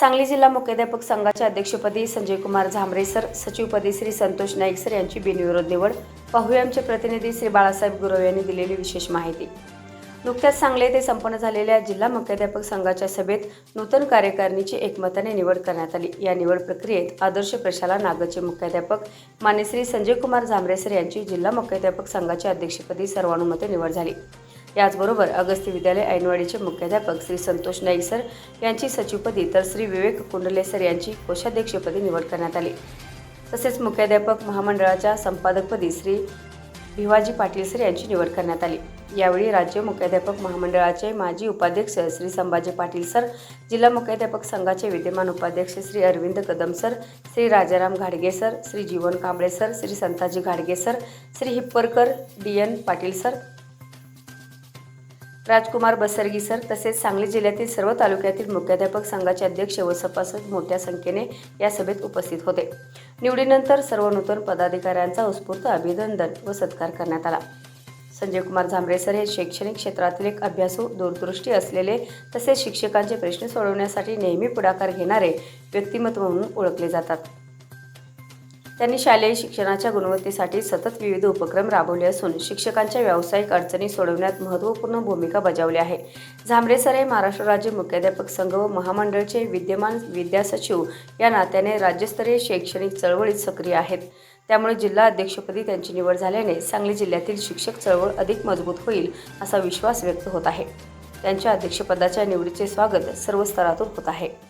सांगली जिल्हा मुख्याध्यापक संघाच्या अध्यक्षपदी संजय कुमार झांबरे सर सचिवपदी श्री संतोष नाईक सर यांची बिनविरोध निवड. पाहूया आमचे प्रतिनिधी श्री बाळासाहेब गुरव यांनी दिलेली विशेष माहिती. नुकत्याच सांगली येथे संपन्न झालेल्या जिल्हा मुख्याध्यापक संघाच्या सभेत नूतन कार्यकारिणीची एकमताने निवड करण्यात आली. या निवड प्रक्रियेत आदर्श प्रशाला नागचे मुख्याध्यापक मानेश्री संजय कुमार झांबरे सर यांची जिल्हा मुख्याध्यापक संघाच्या अध्यक्षपदी सर्वानुमते निवड झाली. याचबरोबर अगस्ती विद्यालय ऐनवाडीचे मुख्याध्यापक श्री संतोष नाईक सर यांची सचिवपदी तर श्री विवेक कुंडले सर यांची कोषाध्यक्षपदी निवड करण्यात आली. तसेच मुख्याध्यापक महामंडळाच्या संपादकपदी श्री भिवाजी पाटील सर यांची निवड करण्यात आली. यावेळी राज्य मुख्याध्यापक महामंडळाचे माजी उपाध्यक्ष श्री संभाजी पाटील सर जिल्हा मुख्याध्यापक संघाचे विद्यमान उपाध्यक्ष श्री अरविंद कदम सर श्री राजाराम घाडगे सर श्री जीवन कांबळे सर श्री संताजी घाडगे sir Shri Hipparkar D N Patil sir राजकुमार बसरगी सर तसेच सांगली जिल्ह्यातील सर्व तालुक्यातील मुख्याध्यापक संघाचे अध्यक्ष व सभासद मोठ्या संख्येने या सभेत उपस्थित होते. निवडीनंतर सर्व नूतन पदाधिकाऱ्यांचा उत्स्फूर्त अभिनंदन व सत्कार करण्यात आला. संजय कुमार झांबरे सर हे शैक्षणिक क्षेत्रातील एक अभ्यासू दूरदृष्टी असलेले तसेच शिक्षकांचे प्रश्न सोडवण्यासाठी नेहमी पुढाकार घेणारे व्यक्तिमत्व म्हणून ओळखले जातात. त्यांनी शालेय शिक्षणाच्या गुणवत्तेसाठी सतत विविध उपक्रम राबवले असून शिक्षकांच्या व्यावसायिक अडचणी सोडवण्यात महत्त्वपूर्ण भूमिका बजावली आहे. झांबरे सर हे महाराष्ट्र राज्य मुख्याध्यापक संघ व महामंडळचे विद्यमान विद्यासचिव या नात्याने राज्यस्तरीय शैक्षणिक चळवळीत सक्रिय आहेत. त्यामुळे जिल्हा अध्यक्षपदी त्यांची निवड झाल्याने सांगली जिल्ह्यातील शिक्षक चळवळ अधिक मजबूत होईल असा विश्वास व्यक्त होत आहे. त्यांच्या अध्यक्षपदाच्या निवडीचे स्वागत सर्व स्तरातून होत आहे.